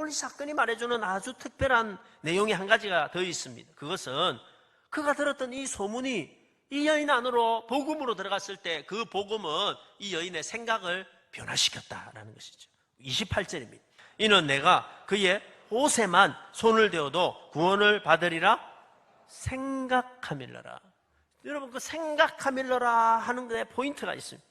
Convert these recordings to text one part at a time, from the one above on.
오늘 이 사건이 말해주는 아주 특별한 내용이 한 가지가 더 있습니다. 그것은 그가 들었던 이 소문이 이 여인 안으로 복음으로 들어갔을 때 그 복음은 이 여인의 생각을 변화시켰다라는 것이죠. 28절입니다. 이는 내가 그의 옷에만 손을 대어도 구원을 받으리라 생각하밀러라. 여러분 그 생각하밀러라 하는 것에 포인트가 있습니다.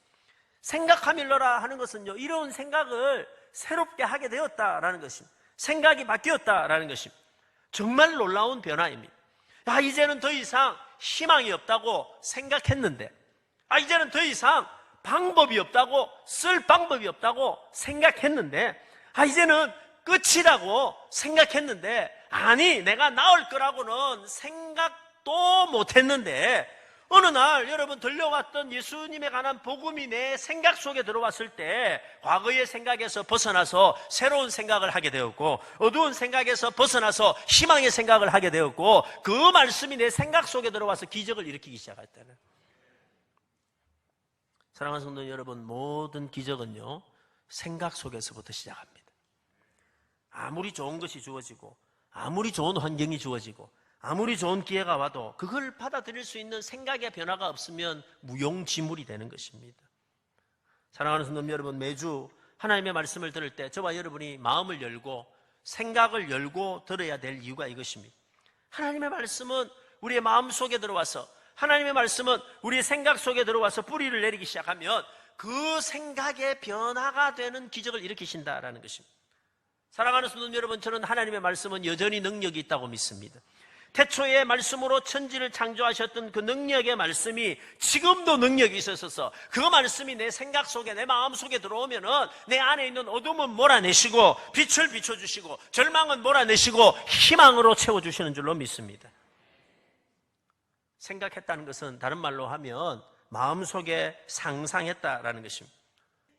생각하밀러라 하는 것은요 이런 생각을 새롭게 하게 되었다라는 것입니다. 생각이 바뀌었다라는 것입니다. 정말 놀라운 변화입니다. 아 이제는 더 이상 희망이 없다고 생각했는데 아 이제는 더 이상 방법이 없다고 쓸 방법이 없다고 생각했는데 아 이제는 끝이라고 생각했는데 아니 내가 나을 거라고는 생각도 못 했는데 어느 날 여러분 들려왔던 예수님에 관한 복음이 내 생각 속에 들어왔을 때 과거의 생각에서 벗어나서 새로운 생각을 하게 되었고 어두운 생각에서 벗어나서 희망의 생각을 하게 되었고 그 말씀이 내 생각 속에 들어와서 기적을 일으키기 시작했다는. 사랑하는 성도 여러분 모든 기적은요 생각 속에서부터 시작합니다. 아무리 좋은 것이 주어지고 아무리 좋은 환경이 주어지고 아무리 좋은 기회가 와도 그걸 받아들일 수 있는 생각의 변화가 없으면 무용지물이 되는 것입니다. 사랑하는 성도 여러분, 매주 하나님의 말씀을 들을 때 저와 여러분이 마음을 열고 생각을 열고 들어야 될 이유가 이것입니다. 하나님의 말씀은 우리의 마음 속에 들어와서 하나님의 말씀은 우리의 생각 속에 들어와서 뿌리를 내리기 시작하면 그 생각의 변화가 되는 기적을 일으키신다라는 것입니다. 사랑하는 성도 여러분, 저는 하나님의 말씀은 여전히 능력이 있다고 믿습니다. 태초에 말씀으로 천지를 창조하셨던 그 능력의 말씀이 지금도 능력이 있어서 그 말씀이 내 생각 속에 내 마음 속에 들어오면은 내 안에 있는 어둠은 몰아내시고 빛을 비춰주시고 절망은 몰아내시고 희망으로 채워주시는 줄로 믿습니다. 생각했다는 것은 다른 말로 하면 마음 속에 상상했다라는 것입니다.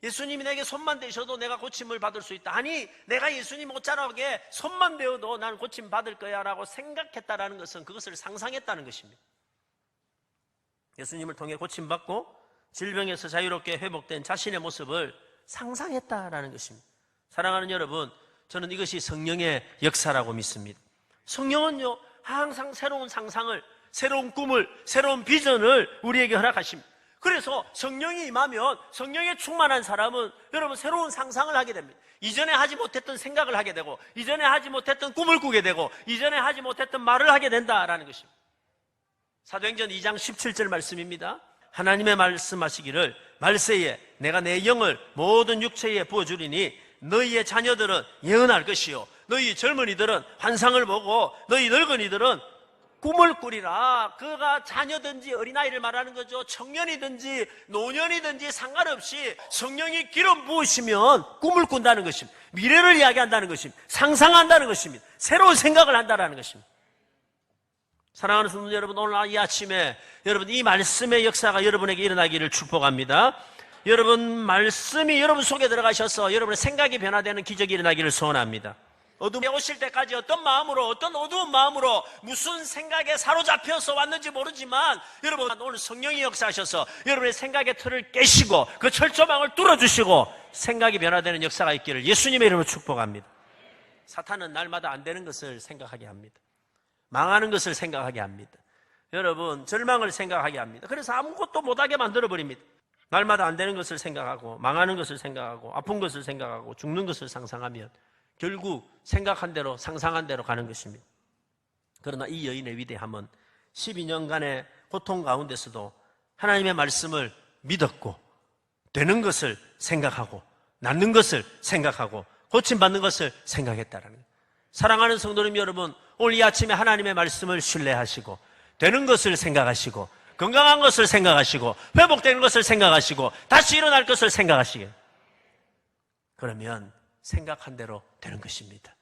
예수님이 내게 손만 대셔도 내가 고침을 받을 수 있다. 아니, 내가 예수님 옷자락에 손만 대어도 나는 고침 받을 거야 라고 생각했다라는 것은 그것을 상상했다는 것입니다. 예수님을 통해 고침받고 질병에서 자유롭게 회복된 자신의 모습을 상상했다라는 것입니다. 사랑하는 여러분, 저는 이것이 성령의 역사라고 믿습니다. 성령은요, 항상 새로운 상상을, 새로운 꿈을, 새로운 비전을 우리에게 허락하십니다. 그래서 성령이 임하면 성령에 충만한 사람은 여러분 새로운 상상을 하게 됩니다. 이전에 하지 못했던 생각을 하게 되고 이전에 하지 못했던 꿈을 꾸게 되고 이전에 하지 못했던 말을 하게 된다라는 것입니다. 사도행전 2장 17절 말씀입니다. 하나님의 말씀하시기를 말세에 내가 내 영을 모든 육체에 부어 주리니 너희의 자녀들은 예언할 것이요 너희 젊은이들은 환상을 보고 너희 늙은이들은 꿈을 꾸리라. 그가 자녀든지 어린아이를 말하는 거죠. 청년이든지 노년이든지 상관없이 성령이 기름 부으시면 꿈을 꾼다는 것입니다. 미래를 이야기한다는 것입니다. 상상한다는 것입니다. 새로운 생각을 한다는 것입니다. 사랑하는 성도 여러분, 오늘 이 아침에 여러분 이 말씀의 역사가 여러분에게 일어나기를 축복합니다. 여러분 말씀이 여러분 속에 들어가셔서 여러분의 생각이 변화되는 기적이 일어나기를 소원합니다. 어둠에 오실 때까지 어떤 마음으로 어떤 어두운 마음으로 무슨 생각에 사로잡혀서 왔는지 모르지만 여러분 오늘 성령이 역사하셔서 여러분의 생각의 틀을 깨시고 그 철조망을 뚫어주시고 생각이 변화되는 역사가 있기를 예수님의 이름으로 축복합니다. 사탄은 날마다 안 되는 것을 생각하게 합니다. 망하는 것을 생각하게 합니다. 여러분 절망을 생각하게 합니다. 그래서 아무것도 못하게 만들어 버립니다. 날마다 안 되는 것을 생각하고 망하는 것을 생각하고 아픈 것을 생각하고 죽는 것을 상상하면 결국 생각한 대로 상상한 대로 가는 것입니다. 그러나 이 여인의 위대함은 12년간의 고통 가운데서도 하나님의 말씀을 믿었고 되는 것을 생각하고 낫는 것을 생각하고 고침받는 것을 생각했다라는. 사랑하는 성도님 여러분, 오늘 이 아침에 하나님의 말씀을 신뢰하시고 되는 것을 생각하시고 건강한 것을 생각하시고 회복되는 것을 생각하시고 다시 일어날 것을 생각하시게. 그러면 생각한 대로 되는 것입니다.